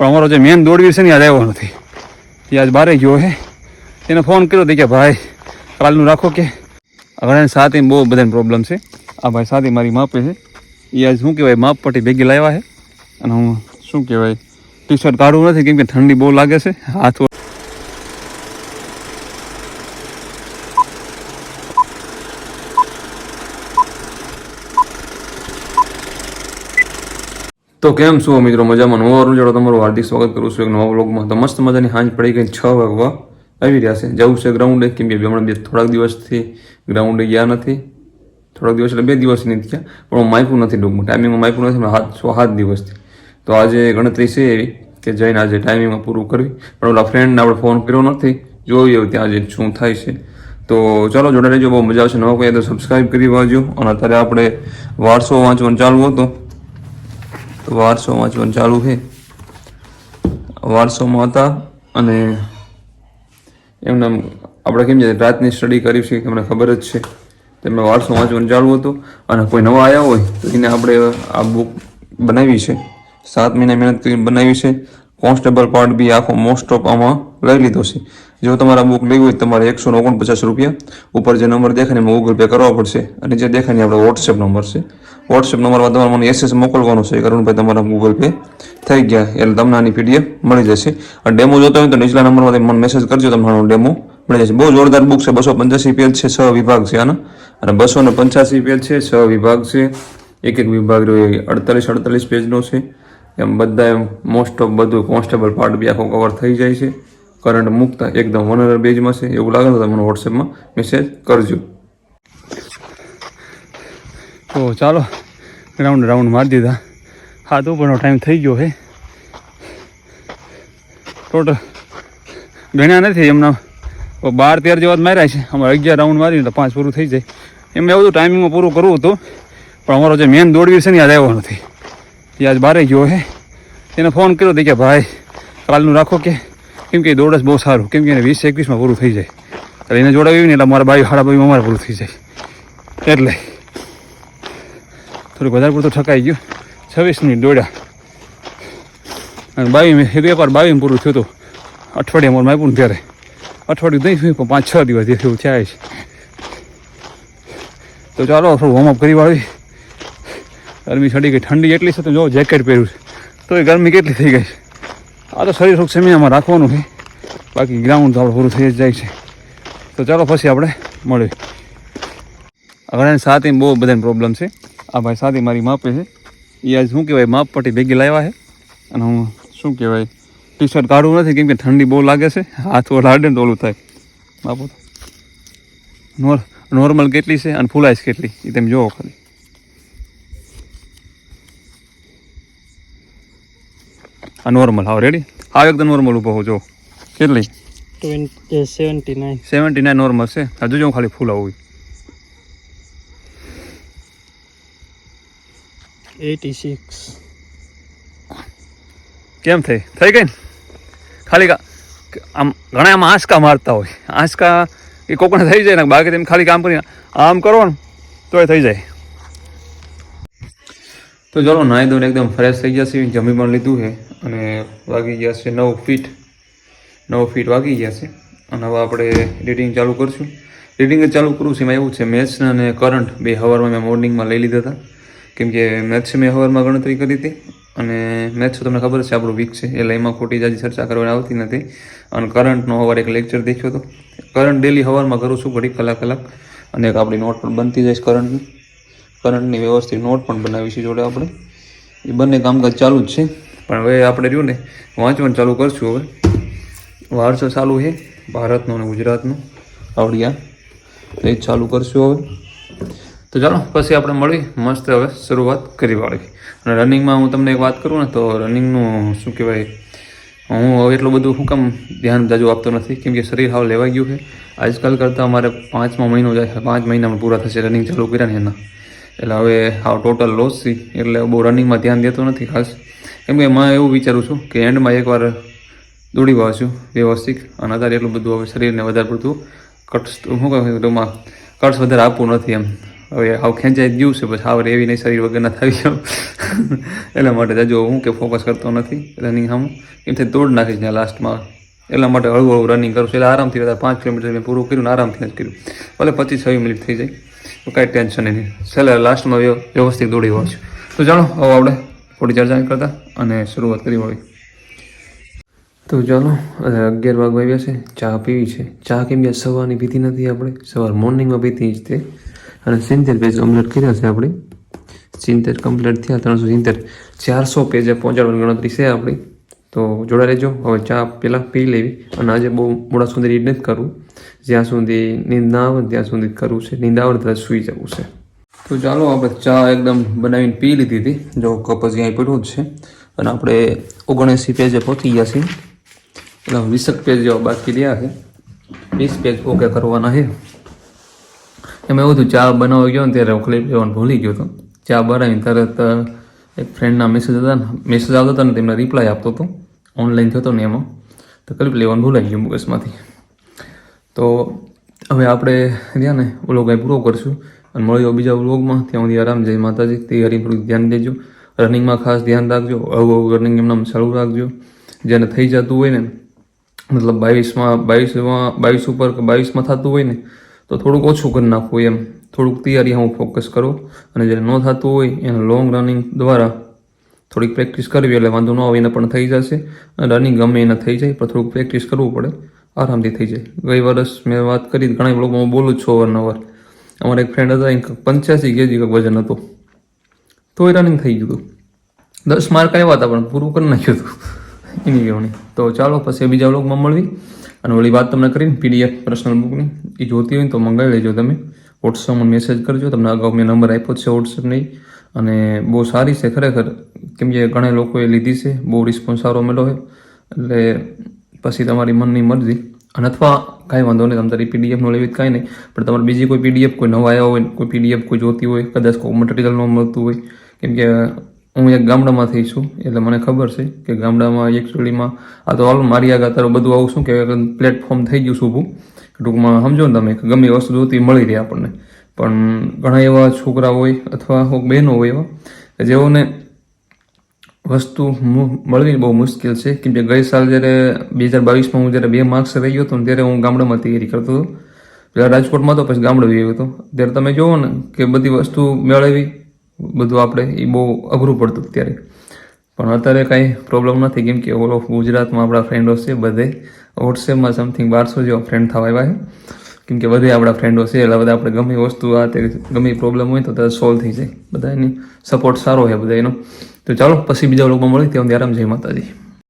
પણ અમારો જે મેન દોડવીર છે ને યાદ આવ્યો નથી. એ આજ બારે ગયો હે. એને ફોન કર્યો હતો કે, ભાઈ, કાલનું રાખો કે. હવે સાથે બહુ બધાને પ્રોબ્લેમ છે. આ ભાઈ સાથે મારી માપે છે. એ આજ શું કહેવાય, માપ પટ્ટી ભેગી લાવ્યા છે અને હું શું કહેવાય ટી શર્ટ કાઢવું નથી કેમ કે ઠંડી બહુ લાગે છે. હાથ તો કેમ છો મિત્રો? મજામાં? નવો અરુણ જોડો તમારું હાર્દિક સ્વાગત કરું છું એક નવા બ્લોગમાં તો મસ્ત મજાની હાંજ પડી ગઈ. છ વાગવા આવી રહ્યા છે. જવું છે ગ્રાઉન્ડે કેમ કે હમણાં બે, થોડાક દિવસથી ગ્રાઉન્ડે ગયા નથી. થોડાક દિવસ એટલે બે દિવસ નથી ગયા પણ હું માપ્યું નથી ડૂબું ટાઈમિંગમાં માપ્યું નથી હાથ છ સાત દિવસથી. તો આજે ગણતરી છે એવી કે જઈને આજે ટાઈમિંગમાં પૂરું કરવી. પણ ઓલા ફ્રેન્ડને આપણે ફોન કર્યો નથી. જોઈએ ત્યાં આજે શું થાય છે. તો ચાલો, જોડે રહેજો. બહુ મજા આવશે. નવા કોઈ તો સબસ્ક્રાઈબ કરી વાંચજો. અને અત્યારે આપણે વારસો વાંચવાનું ચાલુ હતો. વારસો વાંચવાનું ચાલુ છે. વારસોમાં હતા અને એમને આપણે કેમ છે, રાતની સ્ટડી કરી છે, તમને ખબર જ છે. તેમને વારસો વાંચવાનું ચાલુ હતું અને કોઈ નવા આવ્યા હોય તો એને આપણે આ બુક બનાવી છે. સાત મહિના મહેનત કરીને બનાવી છે. કોન્સ્ટેબલ પાર્ટ બી આખો મોસ્ટ ઓફ આમાં લઈ લીધો છે. જો તમારે બુક લેવી હોય તમારે એકસો ઓગણપચાસ રૂપિયા ઉપર જે નંબર દેખાય એમાં ગૂગલ પે કરવા પડશે. અને જે દેખાય આપણે વોટ્સએપ નંબર છે. વોટ્સએપ નંબરમાં તમારે મને એસએસ મોકલવાનો છે. કરુણભાઈ, તમારા ગૂગલ પે થઈ ગયા. એટલે તમને આની પીડીએફ મળી જશે. અને ડેમો જોતો હોય તો નીચલા નંબરમાં તમે મને મેસેજ કરજો. તમને આનો ડેમો મળી જશે. બહુ જોરદાર બુક છે. બસો પંચ્યાસી પેજ છે. છ વિભાગ છે આના. અને બસો ને પંચ્યાસી પેજ છે. છ વિભાગ છે. એક એક વિભાગ રહ્યો. અડતાલીસ અડતાલીસ પેજનો છે. એમ બધા એમ મોસ્ટ ઓફ બધું કોન્સ્ટેબલ પાર્ટ બી આખો કવર થઈ જાય છે. કરંટ મૂકતા એકદમ વનર બેજમાં છે. એવું લાગે તો તમે વોટ્સએપમાં મેસેજ કરજો. તો ચાલો રાઉન્ડ રાઉન્ડ મારી દીધા. હાથ ઉપરનો ટાઈમ થઈ ગયો હે. ટોટલ ગણ્યા નથી એમના. બાર, તેર જેવા જ માર્યા છે. અમારે અગિયાર રાઉન્ડ મારીને તો પાંચ પૂરું થઈ જાય. એમ એવું હતું ટાઈમિંગમાં પૂરું કરવું હતું. પણ અમારો જે મેન દોડવીર છે ને યાદ આવ્યો નથી. એ આજ બારે ગયો હે. એને ફોન કર્યો હતો કે, ભાઈ, કાલનું રાખો કે. કેમ કે દોડસ બહુ સારું. કેમ કે એને વીસ, એકવીસમાં પૂરું થઈ જાય. એટલે એને જોડાવી ને એટલે મારા બાવી હાડા બાવીમાં અમારે પૂરું થઈ જાય. એટલે થોડુંક વધારે પૂરતું ઠકાઈ ગયું. છવ્વીસ મિનિટ દોડ્યા. અને બાવી એક એકવાર બાવીમાં પૂરું થયું હતું. અઠવાડિયામાં માપ્યું ત્યારે અઠવાડિયું નહીં થયું, પણ પાંચ છ દિવસ જે થયું, થાય છે. તો ચાલો, થોડું વોર્મઅપ કરી વાળી ગરમી ચડી ગઈ. ઠંડી એટલી છે તો જો જેકેટ પહેર્યું છે. તો એ ગરમી કેટલી થઈ ગઈ આ તો શરીર સુખ સેમિનામાં રાખવાનું છે. બાકી ગ્રાઉન્ડ તો આપણે પૂરું થઈ જ જાય છે. તો ચાલો, પછી આપણે મળીએ. અઘરાની સાથે બહુ બધાને પ્રોબ્લેમ છે. આ ભાઈ સાથે મારી માપે છે. એ આજ શું કહેવાય માપ પટ્ટી ભેગી લાવ્યા છે. અને હું શું કહેવાય ટી શર્ટ કાઢવું નથી કેમ કે ઠંડી બહુ લાગે છે. હાથ ઓલા હાડે ને ઓલું થાય. બાપુ નોર નોર્મલ કેટલી છે અને ફૂલ આઈસ કેટલી? એ તમે જોવો ખાલી. આ નોર્મલ હા રેડી આ એકદમ નોર્મલ ઊભો હો જો કેટલી? Seventy nine seventy nine normal છે. હજુ જો ખાલી ફૂલ આવું. એટી સિક્સ કેમ થઈ? થઈ ગઈ ને? ખાલી આમ ઘણા આમાં આંચકા મારતા હોય. આંચકા એ કોકને થઈ જાય ને બાકી તેમ ખાલી કામ કરીને આમ કરો ને તો એ થઈ જાય. તો ચલો નાહી ધોઈને એકદમ ફ્રેશ થઈ ગયા છે જમી પણ લીધું છે અને વાગી ગયા છે નવ ફીટ નવ ફીટ વાગી ગયા છે. અને હવે આપણે રીડિંગ ચાલુ કરશું. રીડિંગ ચાલુ કરવું છે એમાં એવું છે મેથ્સ અને કરંટ બે હવારમાં મેં મોર્નિંગમાં લઈ લીધા હતા. કેમ કે મેથ્સ મેં હવારમાં ગણતરી કરી હતી અને મેથ્સ તમને ખબર છે, આપણું વીક છે. એટલે એમાં ખોટી જાજી ચર્ચા કરવાની આવતી નથી. અને કરંટનો હવાર એક લેક્ચર દેખ્યો હતો. કરંટ ડેલી હવારમાં કરું છું ઘડી કલાક કલાક. અને એક આપણી નોટ પણ બનતી જાય છે કરંટની કરંટની વ્યવસ્થિત નોટ પણ બનાવી છે જોડે આપણે. એ બંને કામકાજ ચાલુ જ છે. પણ હવે આપણે રહ્યું ને, વાંચવાનું ચાલુ કરશું હવે. વારસો ચાલુ છે, ભારતનો અને ગુજરાતનો. આવડિયા. તો એ ચાલુ કરશું હવે. તો ચાલો, પછી આપણે મળી, મસ્ત હવે શરૂઆત કરી વાળી. અને રનિંગમાં હું તમને એક વાત કરું ને, તો રનિંગનું શું કહેવાય, હું હવે એટલું બધું શું કામ ધ્યાન જાજુ આપતો નથી, કેમ કે શરીર હાવ લેવાઈ ગયું છે. આજકાલ કરતાં અમારે પાંચમા મહિનો જાય પાંચ મહિનામાં પૂરા થશે રનિંગ ચાલુ કર્યા ને એના. એટલે હવે હાવ ટોટલ લોસ છે, એટલે બહુ રનિંગમાં ધ્યાન દેતો નથી ખાસ. કેમ કે એમાં એવું વિચારું છું કે એન્ડમાં એકવાર દોડી વાંચું વ્યવસ્થિત, અને અત્યારે એટલું બધું હવે શરીરને વધારે પડતું કટ્સ શું કહે ટૂંકમાં કટ્સ વધારે આપવું નથી એમ. હવે આવું ખેંચાઈ ગયું છે, પછી આવડે એવી નહીં, શરીર વગર ના થઈ જાવ એટલા માટે જાજો હું કે ફોકસ કરતો નથી રનિંગ સામું એમથી તોડ નાખીશ ત્યાં લાસ્ટમાં એટલા માટે હળવું હળવું રનિંગ કરું છું, એટલે આરામથી બધા પાંચ કિલોમીટર મેં પૂરું કર્યું આરામથી જ કર્યું. ભલે પચીસ છવ્વીસ મિનિટ થઈ જાય, તો કાંઈ ટેન્શન નહીં. છેલ્લે લાસ્ટમાં વ્યવસ્થિત દોડી હોય છું. તો ચાલો, હવે આપણે થોડી ચર્ચા કરતા અને શરૂઆત કરી વળી તો ચાલો અગિયાર વાગવા આવ્યા છે, ચા પીવી છે. ચા કેમ કે સવારની ભીતી નથી આપણે? સવાર મોર્નિંગમાં ભીતી જ તે. અને સિત્તેર પેજ કમ્પ્લીટ કર્યા છે આપણે. સિત્તેર કમ્પ્લીટ થયા, ત્રણસો સિત્તેર. ચારસો પેજે પહોંચાડવાની ગણતરી છે આપણી. તો જોડા રહેજો. હવે ચા પહેલાં પી લેવી. અને આજે બહુ મોડા સુધી રીડ નથી કરવું જ્યાં સુધી નીંદ ના આવે, ત્યાં સુધી કરવું છે. નીંદ આવે ત્યાં સૂઈ જવું છે. તો ચાલો, આપણે ચા એકદમ બનાવીને પી લીધી હતી. જો કપ જ અહીં પડ્યું જ છે. અને આપણે ઓગણએંસી પેજે પહોંચી ગયા છીએ. એટલે વીસક પેજ જેવા બાકી રહ્યા છે. વીસ પેજ ઓકે કરવાના છે. એમાં એવું હતું ચા બનાવવા ગયો ને ત્યારે હું લેવાનું ભૂલી ગયો હતો. ચા બનાવીને તરત એક ફ્રેન્ડના મેસેજ હતા ને મેસેજ આવતો હતો ને, તેમને રિપ્લાય આપતો હતો. ઓનલાઈન થતો ને એમાં. તો ક્લિપ લેવાનું ભૂલાઈ ગયું મુકેશમાંથી તો હવે આપણે રહ્યા ને ઓલો કાંઈ પૂરો કરશું. અને મળ્યો બીજા વ્લોગમાં ત્યાં સુધી આરામ, જય માતાજી. તૈયારી થોડું ધ્યાન દેજો. રનિંગમાં ખાસ ધ્યાન રાખજો. આવું રનિંગ એમનામ ચાલુ રાખજો. જેને થઈ જતું હોય ને, મતલબ બાવીસમાં બાવીસમાં, બાવીસ ઉપર કે બાવીસમાં થતું હોય ને તો થોડુંક ઓછું કરી નાખવું એમ. થોડુંક તૈયારી હું ફોકસ કરું. અને જ્યારે ન થતું હોય, એને લોંગ રનિંગ દ્વારા થોડીક પ્રેક્ટિસ કરવી એટલે વાંધો ન આવે, એને પણ થઈ જશે. અને રનિંગ ગમે એને થઈ જાય, પણ થોડુંક પ્રેક્ટિસ કરવું પડે. આરામથી થઈ જાય. ગઈ વર્ષ મેં વાત કરી, ઘણા લોકો હું બોલું છું અવારનવાર. અમારા એક ફ્રેન્ડ હતા એ પંચ્યાસી કેજી વજન હતો. એ રનિંગ થઈ ગયું હતું. દસ માર્ક આવ્યા હતા, પણ પૂરું કરી નાખ્યું હતું. એની કહેવાની તો ચાલો, પછી બીજા વ્લોગમાં મળવી અને વળી વાત તમને કરીને પીડીએફ પર્સનલ બુકની એ જોતી હોય ને તો મંગાવી લેજો તમે. વોટ્સઅપમાં મેસેજ કરજો, તમને અગાઉ મેં નંબર આપ્યો છે વોટ્સઅપની અને બહુ સારી છે ખરેખર. કેમ કે ઘણા લોકોએ લીધી છે, બહુ રિસ્પોન્સ સારો મળ્યો છે એટલે પછી તમારી મનની મરજી. અને અથવા કાંઈ વાંધો નહીં તમે તારી પીડીએફનો લેવી તો કાંઈ નહીં. પણ તમારે બીજી કોઈ પીડીએફ કોઈ નવા આવ્યા હોય કોઈ પીડીએફ કોઈ જોતી હોય, કદાચ કોઈ મટીરિયલ ન મળતું હોય. કેમ કે હું એક ગામડામાંથી છું, એટલે મને ખબર છે કે ગામડામાં એકચ્યુઅલીમાં આ તો હાલ મારી આગળ અત્યારે બધું આવું શું કે પ્લેટફોર્મ થઈ ગયું છું ટૂંકમાં સમજો ને તમે ગમે વસ્તુ જોતી મળી રહે આપણને. પણ ઘણા એવા છોકરા હોય અથવા બહેનો હોય એવા, કે જેઓને વસ્તુ મળવી બહુ મુશ્કેલ છે. કેમ કે ગઈ સાલ જ્યારે બે હજાર બાવીસમાં હું જ્યારે બે માર્ક્સ રહી ગયો હતો ત્યારે હું ગામડામાં તૈયારી કરતો હતો. પેલા રાજકોટમાં તો પછી ગામડે ગયો હતો. ત્યારે તમે જુઓ ને કે બધી વસ્તુ મેળવી બધું આપણે એ બહુ અઘરું પડતું ત્યારે પણ અત્યારે કાંઈ પ્રોબ્લેમ નથી, કેમ કે ઓલ ઓફ ગુજરાતમાં આપણા ફ્રેન્ડો છે બધે. વોટ્સએપમાં સમથિંગ બારસો જેવા ફ્રેન્ડ થવા આવ્યા છે. કેમ કે બધે આપણા ફ્રેન્ડો છે, એટલે બધા આપણે ગમે વસ્તુ, આ તે ગમે પ્રોબ્લેમ હોય તો તરત સોલ્વ થઈ જાય. બધા એની સપોર્ટ સારો છે બધા એનો તો ચાલો, પછી બીજા લોકોમાં મળી ત્યાં ત્યારે આમ જય માતાજી.